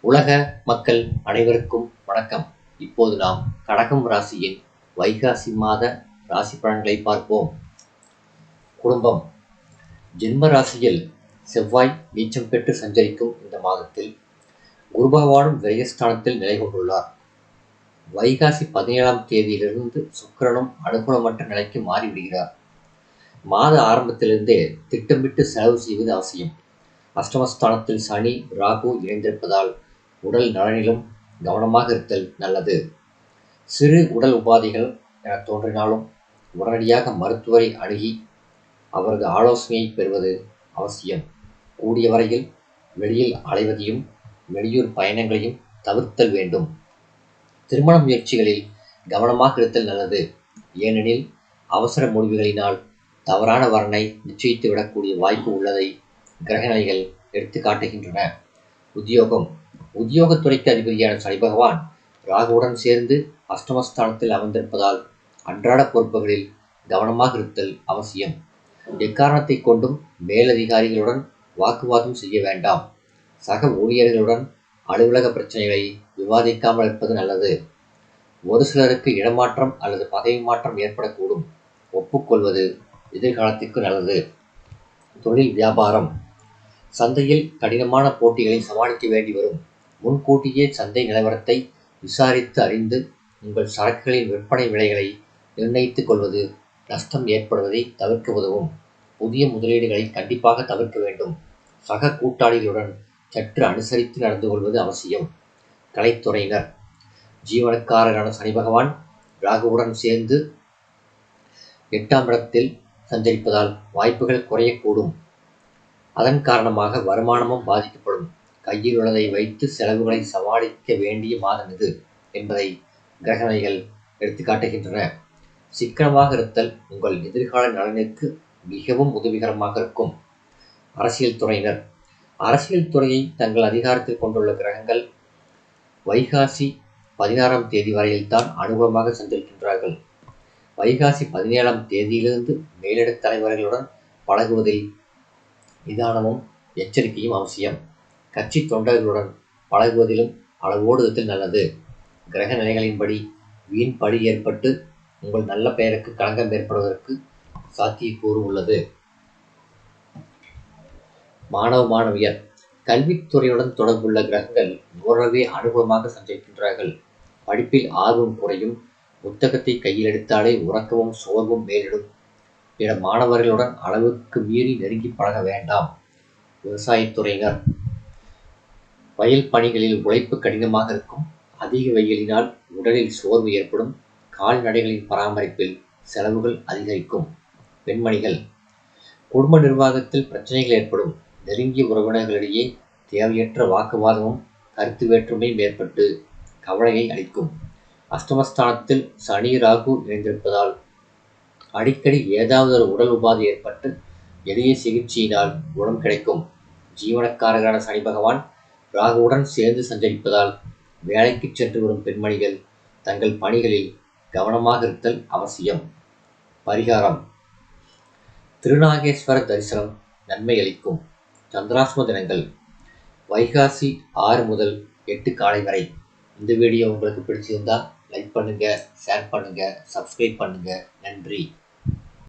உலக மக்கள் அனைவருக்கும் வணக்கம். இப்போது நாம் கடகம் ராசியின் வைகாசி மாத ராசி பலன்களை பார்ப்போம். குடும்பம். ஜென்ம ராசியில் செவ்வாய் நீச்சம் பெற்று சஞ்சரிக்கும் இந்த மாதத்தில் குரு பகவானும் விரயஸ்தானத்தில் நிலை கொண்டுள்ளார். வைகாசி பதினேழாம் தேதியிலிருந்து சுக்கரனும் அனுகூலமற்ற நிலைக்கு மாறிவிடுகிறார். மாத ஆரம்பத்திலிருந்தே திட்டமிட்டு செலவு செய்வது அவசியம். அஷ்டமஸ்தானத்தில் சனி ராகு இணைந்திருப்பதால் உடல் நலனிலும் கவனமாக இருத்தல் நல்லது. சிறு உடல் உபாதைகள் என தோன்றினாலும் உடனடியாக மருத்துவரை அணுகி அவரது ஆலோசனையை பெறுவது அவசியம். கூடிய வரையில் வெளியில் அலைவதையும் வெளியூர் பயணங்களையும் தவிர்த்தல் வேண்டும். திருமண முயற்சிகளில் கவனமாக இருத்தல் நல்லது. ஏனெனில் அவசர முடிவுகளினால் தவறான வரனை நிச்சயித்து விடக்கூடிய வாய்ப்பு உள்ளதை கிரகணிகள் எடுத்து காட்டுகின்றன. உத்தியோகம். உத்தியோகத்துறைக்கு அதிபதியான சனி பகவான் ராகுவுடன் சேர்ந்து அஷ்டமஸ்தானத்தில் அமர்ந்திருப்பதால் அன்றாட பொறுப்புகளில் கவனமாக இருத்தல் அவசியம். எக்காரணத்தை கொண்டும் மேலதிகாரிகளுடன் வாக்குவாதம் செய்ய வேண்டாம். சக ஊழியர்களுடன் அலுவலக பிரச்சனைகளை விவாதிக்காமல் இருப்பது நல்லது. ஒரு சிலருக்கு இடமாற்றம் அல்லது பதவி மாற்றம் ஏற்படக்கூடும். ஒப்புக்கொள்வது எதிர்காலத்திற்கு நல்லது. தொழில் வியாபாரம். சந்தையில் கடினமான போட்டிகளை சமாளிக்க வேண்டி வரும். முன்கூட்டியே சந்தை நிலவரத்தை விசாரித்து அறிந்து உங்கள் சரக்குகளின் விற்பனை விலைகளை நிர்ணயித்துக் கொள்வது நஷ்டம் ஏற்படுவதை தவிர்க்க உதவும். புதிய முதலீடுகளை கண்டிப்பாக தவிர்க்க வேண்டும். சக கூட்டாளிகளுடன் சற்று அனுசரித்து நடந்து கொள்வது அவசியம். கலைத்துறையினர். ஜீவனக்காரரான சனி பகவான் ராகுவுடன் சேர்ந்து எட்டாம் இடத்தில் சஞ்சரிப்பதால் வாய்ப்புகள் குறையக்கூடும். அதன் காரணமாக வருமானமும் பாதிக்கப்படும். கையில் உள்ளதை வைத்து செலவுகளை சமாளிக்க வேண்டிய மாதம் இது என்பதை கிரகணைகள் எடுத்துக்காட்டுகின்றன சிக்கனமாக இருத்தல் உங்கள் எதிர்கால நலனுக்கு மிகவும் உதவிகரமாக இருக்கும். அரசியல் துறையினர். அரசியல் துறையை தங்கள் அதிகாரத்தில் கொண்டுள்ள கிரகங்கள் வைகாசி பதினாறாம் தேதி வரையில்தான் அனுகூலமாக சென்றிருக்கின்றார்கள். வைகாசி பதினேழாம் தேதியிலிருந்து மேலிட தலைவர்களுடன் பழகுவதில் நிதானமும் எச்சரிக்கையும் அவசியம். கட்சி தொண்டர்களுடன் பழகுவதிலும் அளவோடு நல்லது. கிரக நிலைகளின்படி வீண் பழி ஏற்பட்டு உங்கள் நல்ல பெயருக்கு களங்கம் ஏற்படுவதற்கு சாத்தியக்கூறு உள்ளது. மாணவ மாணவியர் கல்வித்துறையுடன் தொடர்புள்ள கிரகங்கள் ஓரளவே அனுகூலமாக சஞ்சரிக்கின்றார்கள். படிப்பில் ஆர்வம் குறையும் புத்தகத்தை கையில் எடுத்தாலே உறக்கமும் சோர்வும் மேலிடும். பிற மாணவர்களுடன் அளவுக்கு மீறி நெருங்கி பழக வேண்டாம். விவசாயத்துறையினர் வயல் பணிகளில் உழைப்பு கடினமாக இருக்கும். அதிக வெயிலினால் உடலில் சோர்வு ஏற்படும். கால்நடைகளின் பராமரிப்பில் செலவுகள் அதிகரிக்கும். பெண்மணிகள் குடும்ப நிர்வாகத்தில் பிரச்சனைகள் ஏற்படும். நெருங்கிய உறவினர்களிடையே தேவையற்ற வாக்குவாதமும் கருத்து வேற்றுமையும் ஏற்பட்டு கவலையை அளிக்கும். அஷ்டமஸ்தானத்தில் சனி ராகு இணைந்திருப்பதால் அடிக்கடி ஏதாவது ஒரு உடல் உபாதை ஏற்பட்டு எளிய சிகிச்சையினால் குணம் கிடைக்கும். ஜீவனக்காரரான சனி பகவான் ராகுவுடன் சேர்ந்து சஞ்சரிப்பதால் வேலைக்கு சென்று வரும் பெண்மணிகள் தங்கள் பணிகளில் கவனமாக இருத்தல் அவசியம். பரிகாரம். திருநாகேஸ்வர தரிசனம் நன்மை அளிக்கும் சந்திராஸ்ம தினங்கள். வைகாசி ஆறு முதல் எட்டு காலை வரை. இந்த வீடியோ உங்களுக்கு பிடிச்சிருந்தால் லைக் பண்ணுங்கள் ஷேர் பண்ணுங்கள் சப்ஸ்கிரைப் பண்ணுங்கள் நன்றி.